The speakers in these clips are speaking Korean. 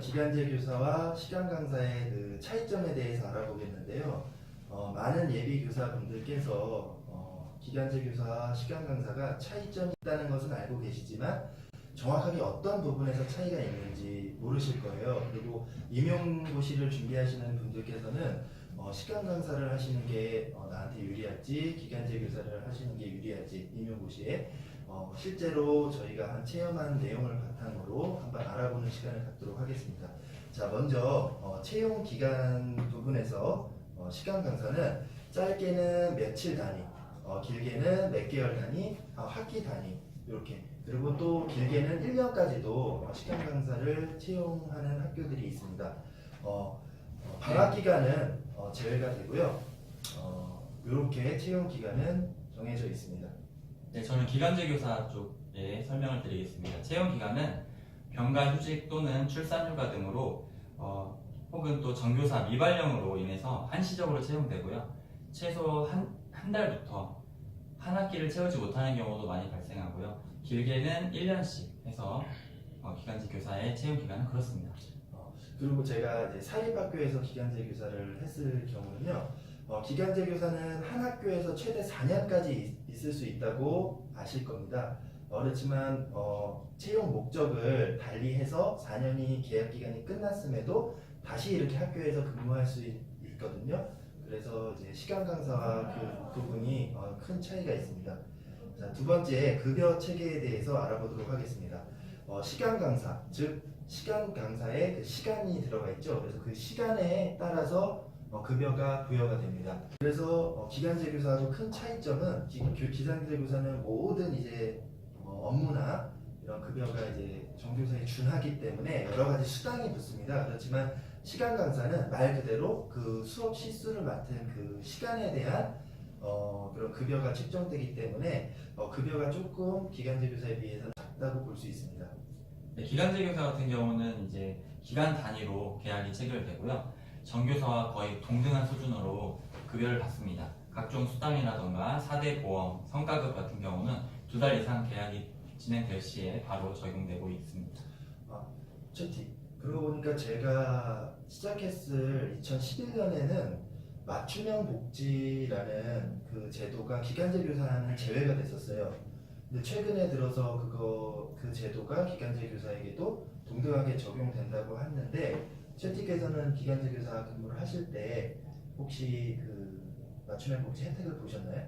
기간제 교사와 시간 강사의 그 차이점에 대해서 알아보겠는데요. 어, 많은 예비 교사분들께서 어, 기간제 교사와 시간 강사가 차이점이 있다는 것은 알고 계시지만 정확하게 어떤 부분에서 차이가 있는지 모르실 거예요. 그리고 임용고시를 준비하시는 분들께서는 어, 시간 강사를 하시는 게 어, 나한테 유리할지 기간제 교사를 하시는 게 유리할지 임용고시에 어, 실제로 저희가 한 체험한 내용을 바탕으로 한번 알아보는 시간을 갖도록 하겠습니다. 자, 먼저 어, 채용 기간 부분에서 어, 시간 강사는 짧게는 며칠 단위, 어, 길게는 몇 개월 단위, 아, 학기 단위 이렇게 그리고 또 길게는 1년까지도 어, 시간 강사를 채용하는 학교들이 있습니다. 어, 어, 방학 기간은 어, 제외가 되고요. 어, 이렇게 채용 기간은 정해져 있습니다. 네, 저는 기간제 교사 쪽에 설명을 드리겠습니다. 채용 기간은 병가 휴직 또는 출산휴가 등으로 어, 혹은 또 정교사 미발령으로 인해서 한시적으로 채용되고요. 최소 한, 한 달부터 한 학기를 채우지 못하는 경우도 많이 발생하고요. 길게는 1년씩 해서 어, 기간제 교사의 채용 기간은 그렇습니다. 그리고 제가 이제 사립학교에서 기간제 교사를 했을 경우는요, 어, 기간제 교사는 한 학교에서 최대 4년까지 있을 수 있다고 아실 겁니다. 어, 그렇지만 어, 채용 목적을 달리해서 4년이 계약 기간이 끝났음에도 다시 이렇게 학교에서 근무할 수 있, 거든요 그래서 이제 시간 강사와 그 부분이 어, 큰 차이가 있습니다. 자, 두 번째 급여 체계에 대해서 알아보도록 하겠습니다. 어, 시간 강사, 즉 시간 강사에 그 시간이 들어가 있죠. 그래서 그 시간에 따라서 어, 급여가 부여가 됩니다. 그래서 어, 기간제 교사하고 큰 차이점은 기, 교- 기간제 교사는 모든 이제 어, 업무나 이런 급여가 이제 정교사에 준하기 때문에 여러 가지 수당이 붙습니다. 그렇지만 시간 강사는 말 그대로 그 수업 시수를 맡은 그 시간에 대한 어, 그런 급여가 책정되기 때문에 어, 급여가 조금 기간제 교사에 비해서 작다고 볼 수 있습니다. 네, 기간제 교사 같은 경우는 이제 기간 단위로 계약이 체결되고요. 정교사와 거의 동등한 수준으로 급여를 받습니다. 각종 수당이라던가 4대 보험, 성과급 같은 경우는 두 달 이상 계약이 진행될 시에 바로 적용되고 있습니다. 채티. 그러고 보니까 제가 시작했을 2011년에는 맞춤형 복지라는 그 제도가 기간제 교사는 제외가 됐었어요. 근데 최근에 들어서 그거 그 제도가 기간제 교사에게도 동등하게 적용된다고 했는데 채티께서는 기간제 교사 근무를 하실 때 혹시 그 맞춤형 복지 혜택을 보셨나요?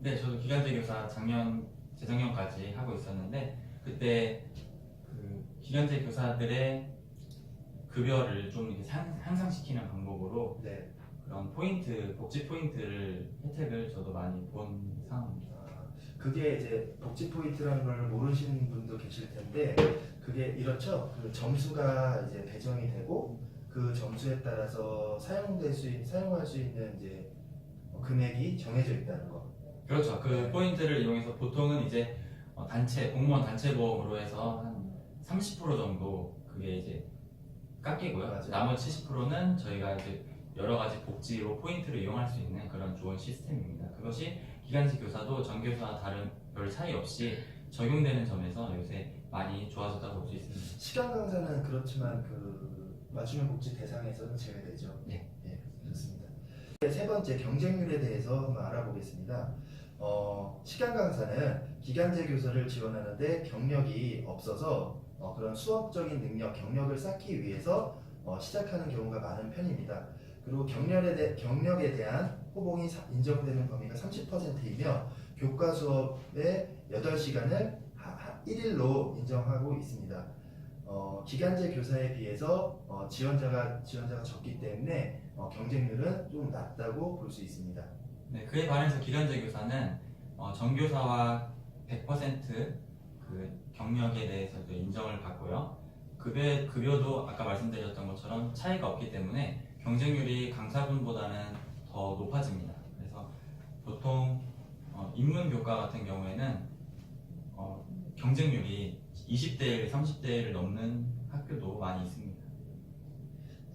네, 저도 기간제 교사 작년, 재작년까지 하고 있었는데 그때 그 기간제 교사들의 급여를 좀 이렇게 상, 향상시키는 방법으로 네. 그런 포인트, 복지 포인트를 혜택을 저도 많이 본 상황입니다. 아, 그게 이제 복지 포인트라는 걸 모르시는 분도 계실 텐데 그게 이렇죠. 그 점수가 이제 배정이 되고 그 점수에 따라서 사용될 수 있, 사용할 수 있는 이제 어, 금액이 정해져 있다는 거. 그렇죠. 그 네. 포인트를 이용해서 보통은 이제 어, 단체 공무원 단체 보험으로 해서 한 30% 정도 그게 이제 깎이고요. 맞아요. 나머지 70%는 저희가 이제 여러 가지 복지로 포인트를 이용할 수 있는 그런 좋은 시스템입니다. 그것이 기간제 교사도 전교사와 다른 별 차이 없이 적용되는 점에서 요새 많이 좋아졌다고 볼 수 있습니다. 시간 강사는 그렇지만 그 맞춤형 복지 대상에서는 제외되죠. 네. 예, 그렇습니다. 세 번째 경쟁률에 대해서 한번 알아보겠습니다. 어, 시간 강사는 기간제 교사를 지원하는데 경력이 없어서 어, 그런 수업적인 능력, 경력을 쌓기 위해서 어, 시작하는 경우가 많은 편입니다. 그리고 경력에, 대, 경력에 대한 호봉이 사- 인정되는 범위가 30%이며 교과 수업의 8시간을 1일로 인정하고 있습니다. 어, 기간제 교사에 비해서 어, 지원자가 지원자가 적기 때문에 어, 경쟁률은 좀 낮다고 볼 수 있습니다. 네, 그에 반해서 기간제 교사는 어, 전교사와 100%그 경력에 대해서도 인정을 받고요. 급여, 급여도 아까 말씀드렸던 것처럼 차이가 없기 때문에 경쟁률이 강사분보다는 더 높아집니다. 그래서 보통 어, 인문교과 같은 경우에는 어, 경쟁률이 20대 1, 30대 1을 넘는 학교도 많이 있습니다.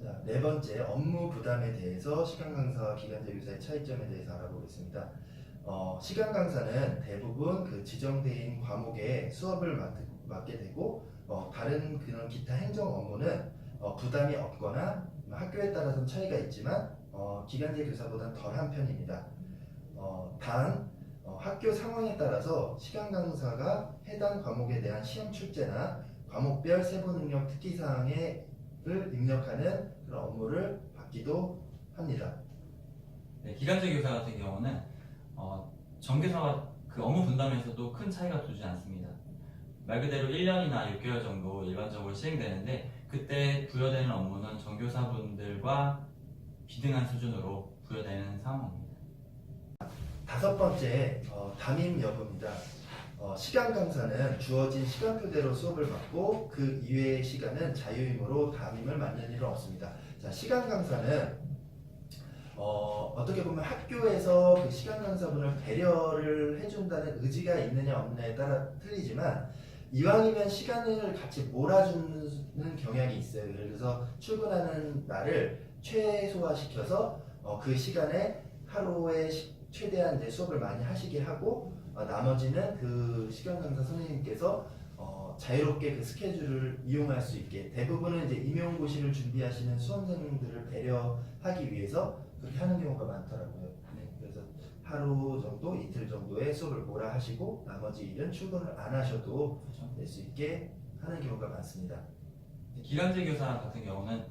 자, 네 번째 업무 부담에 대해서 시간 강사와 기간제 교사의 차이점에 대해서 알아보겠습니다. 어, 시간 강사는 대부분 그 지정된 과목에 수업을 맡, 맡게 되고 어, 다른 그런 기타 행정 업무는 어, 부담이 없거나 학교에 따라서는 차이가 있지만 어, 기간제 교사보다는 덜한 편입니다. 어, 단 어, 학교 상황에 따라서 시간 강사가 해당 과목에 대한 시험 출제나 과목별 세부 능력 특기 사항을 입력하는 그런 업무를 받기도 합니다. 네, 기간제 교사 같은 경우는 어, 정교사와 그 업무 분담에서도 큰 차이가 두지 않습니다. 말 그대로 1년이나 6개월 정도 일반적으로 시행되는데 그때 부여되는 업무는 정교사분들과 비등한 수준으로 부여되는 상황입니다. 다섯 번째 어, 담임 여부입니다. 어, 시간 강사는 주어진 시간표대로 수업을 받고 그 이외의 시간은 자유임으로 담임을 맡는 일은 없습니다. 자, 시간 강사는 어, 어떻게 보면 학교에서 그 시간 강사분을 배려를 해준다는 의지가 있느냐 없느냐에 따라 틀리지만 이왕이면 시간을 같이 몰아주는 경향이 있어요. 들어서 출근하는 날을 최소화시켜서 어, 그 시간에 하루에 시- 최대한 이제 수업을 많이 하시게 하고 어, 나머지는 그 시간 강사 선생님께서 어, 자유롭게 그 스케줄을 이용할 수 있게 대부분은 이제 임용고시를 준비하시는 수험생들을 배려하기 위해서 그렇게 하는 경우가 많더라고요. 네, 그래서 하루 정도, 이틀 정도의 수업을 몰아 하시고 나머지 일은 출근을 안 하셔도 낼수 있게 하는 경우가 많습니다. 기간제 교사 같은 경우는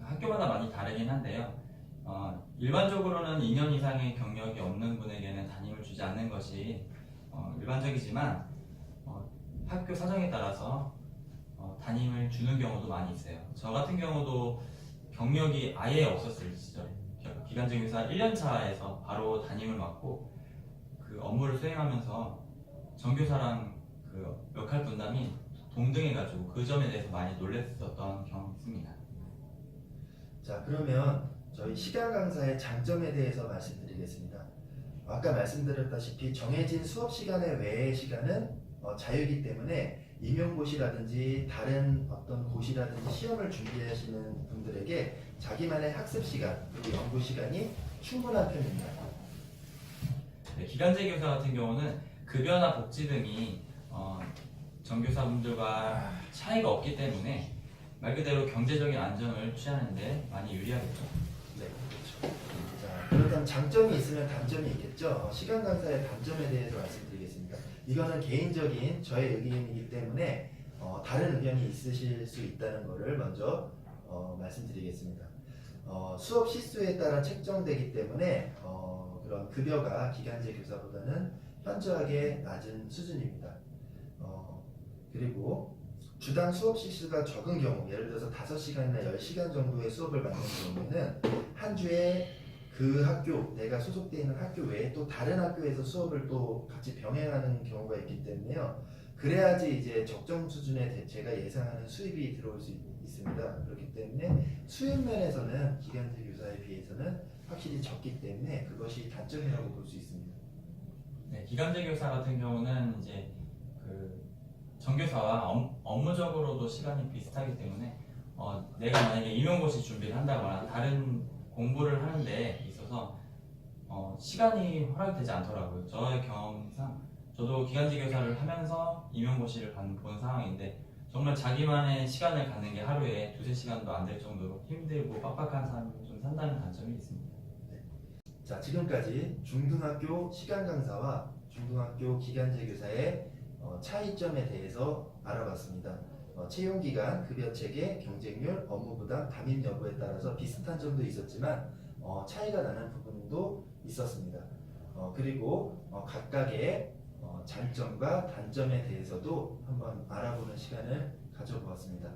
학교마다 많이 다르긴 한데요. 어, 일반적으로는 2년 이상의 경력이 없는 분에게는 담임을 주지 않는 것이 어, 일반적이지만 어, 학교 사정에 따라서 어, 담임을 주는 경우도 많이 있어요. 저 같은 경우도 경력이 아예 없었을 시절에 기- 기간제 교사 1년 차에서 바로 담임을 맡고 그 업무를 수행하면서 정교사랑 그 역할 분담이 동등해가지고 그 점에 대해서 많이 놀랬었던 경험이 있습니다. 자 그러면 저희 시간 강사의 장점에 대해서 말씀드리겠습니다. 아까 말씀드렸다시피 정해진 수업 시간의 외의 시간은 어, 자유이기 때문에 임용고시라든지 다른 어떤 고시라든지 시험을 준비하시는 분들에게 자기만의 학습 시간 그리고 연구 시간이 충분한 편입니다. 네, 기간제 교사 같은 경우는 급여나 복지 등이 어, 정교사분들과 차이가 없기 때문에 말 그대로 경제적인 안정을 취하는데 많이 유리하겠죠. 네, 그렇죠. 자, 그렇다면 장점이 있으면 단점이 있겠죠. 어, 시간 강사의 단점에 대해서 말씀드리겠습니다. 이거는 개인적인 저의 의견이기 때문에 어, 다른 의견이 있으실 수 있다는 것을 먼저 어, 말씀드리겠습니다. 어, 수업 시수에 따라 책정되기 때문에 어, 그런 급여가 기간제 교사보다는 현저하게 낮은 수준입니다. 어, 그리고 주당 수업 시수가 적은 경우, 예를 들어서 5시간이나 10시간 정도의 수업을 받는 경우에는 한 주에 그 학교, 내가 소속되어 있는 학교 외에 또 다른 학교에서 수업을 또 같이 병행하는 경우가 있기 때문에요. 그래야지 이제 적정 수준의 대- 제가 예상하는 수입이 들어올 수 있- 있습니다. 그렇기 때문에 수입 면에서는 기간제 교사에 비해서는 확실히 적기 때문에 그것이 단점이라고 볼 수 있습니다. 네, 기간제 교사 같은 경우는 이제 그 정교사와 업, 업무적으로도 시간이 비슷하기 때문에 어, 내가 만약에 임용고시 준비를 한다거나 다른 공부를 하는 데 있어서 어, 시간이 허락되지 않더라고요. 저의 경험상 저도 기간제 교사를 하면서 임용고시를 본, 본 상황인데 정말 자기만의 시간을 갖는 게 하루에 두세 시간도 안 될 정도로 힘들고 빡빡한 삶을 좀 산다는 단점이 있습니다. 자, 지금까지 중등학교 시간 강사와 중등학교 기간제 교사의 어, 차이점에 대해서 알아봤습니다. 어, 채용 기간, 급여 체계, 경쟁률, 업무 부담, 담임 여부에 따라서 비슷한 점도 있었지만 어, 차이가 나는 부분도 있었습니다. 어, 그리고 어, 각각의 어, 장점과 단점에 대해서도 한번 알아보는 시간을 가져보았습니다.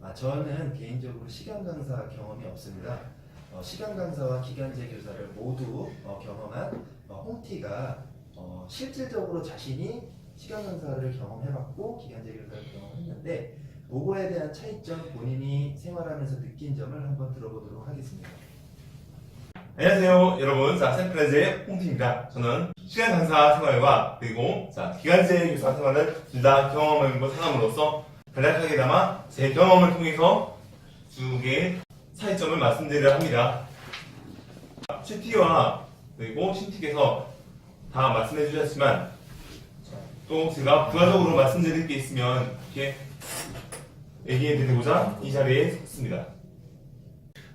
아, 저는 개인적으로 시간 강사 경험이 없습니다. 어, 시간 강사와 기간제 교사를 모두 어, 경험한 어, 홍티가 어, 실질적으로 자신이 강사를 경험해봤고 기간제 교사를 경험했는데 그거에 대한 차이점 본인이 생활하면서 느낀 점을 한번 들어보도록 하겠습니다. 안녕하세요, 여러분. 자, 샘플레즈의 홍티입니다. 저는 시간 강사 생활과 그리고 자, 기간제 교사 생활을 둘 다 경험해본 사람으로서 간략하게나마 제 경험을 통해서 두 개의 차이점을 말씀드리려 합니다. CT와 그리고 신틱에서 다 말씀해 주셨지만 또 제가 부가적으로 말씀드릴 게 있으면 이렇게 얘기해 드리고자 이 자리에 섰습니다.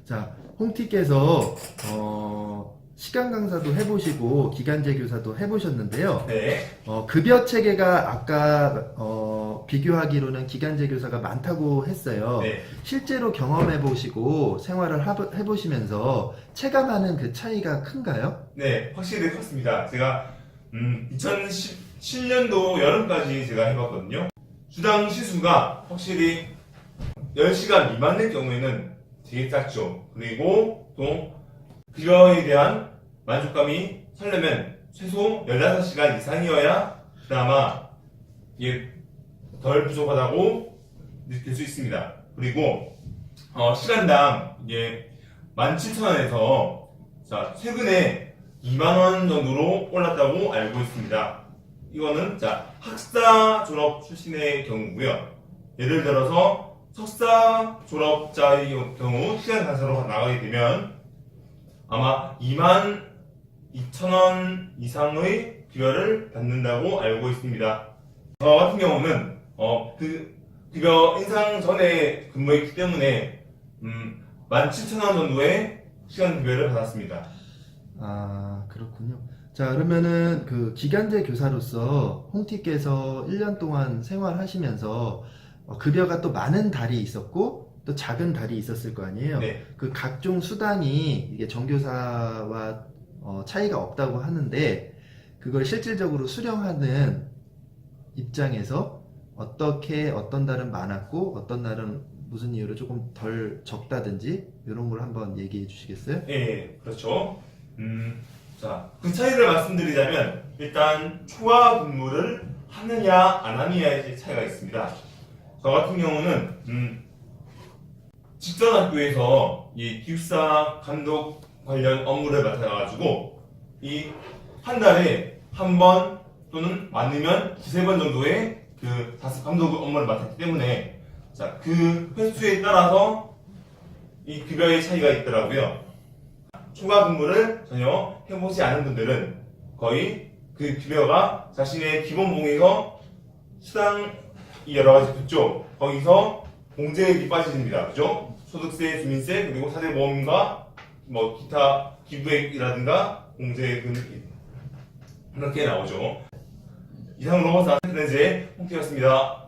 자, 홍티께서 어, 시간 강사도 해보시고 기간제 교사도 해보셨는데요. 네. 어, 급여 체계가 아까 어, 비교하기로는 기간제 교사가 많다고 했어요. 네. 실제로 경험해 보시고 생활을 하보- 해보시면서 체감하는 그 차이가 큰가요? 네, 확실히 컸습니다. 제가 음, 2017년도 여름까지 제가 해봤거든요. 주당 시수가 확실히 10시간 미만의 경우에는 되게 작죠. 그리고 또 급여에 대한 만족감이 설레면 최소 16시간 이상이어야 그나마 이게 덜 부족하다고 느낄 수 있습니다. 그리고 어, 시간당 이게 17,000원에서 자, 최근에 2만원 정도로 올랐다고 알고 있습니다. 이거는, 자, 학사 졸업 출신의 경우고요 예를 들어서 석사 졸업자의 경우 시간 강사로 나가게 되면 아마 2만 2천원 이상의 급여를 받는다고 알고 있습니다. 저 같은 경우는, 어, 그, 급여 인상 전에 근무했기 때문에, 음, 17,000원 정도의 시간 급여를 받았습니다. 아, 그렇군요. 자, 그러면은 그 기간제 교사로서 홍티께서 1년 동안 생활하시면서 어, 급여가 또 많은 달이 있었고 또 작은 달이 있었을 거 아니에요? 네. 그 각종 수당이 이게 정교사와 어, 차이가 없다고 하는데 그걸 실질적으로 수령하는 입장에서 어떻게 어떤 달은 많았고 어떤 날은 무슨 이유로 조금 덜 적다든지 이런 걸 한번 얘기해 주시겠어요? 예, 그렇죠. 음, 자, 그 차이를 말씀드리자면, 일단, 초과 근무를 하느냐, 안 하느냐의 차이가 있습니다. 저 같은 경우는, 음, 직전 학교에서 이 기숙사 감독 관련 업무를 맡아가지고, 이 한 달에 한 번 또는 많으면 두세 번 정도의 그 다스 감독 업무를 맡았기 때문에, 자, 그 횟수에 따라서 이 급여의 차이가 있더라고요. 초과 근무를 전혀 해보지 않은 분들은 거의 그 급여가 자신의 기본봉에서 수당이 여러 가지 붙죠. 거기서 공제액이 빠집니다. 그죠? 소득세, 주민세, 그리고 사대보험과 뭐 기타 기부액이라든가 공제액은 이렇게 나오죠. 이상으로 사트렌즈의 홍태였습니다.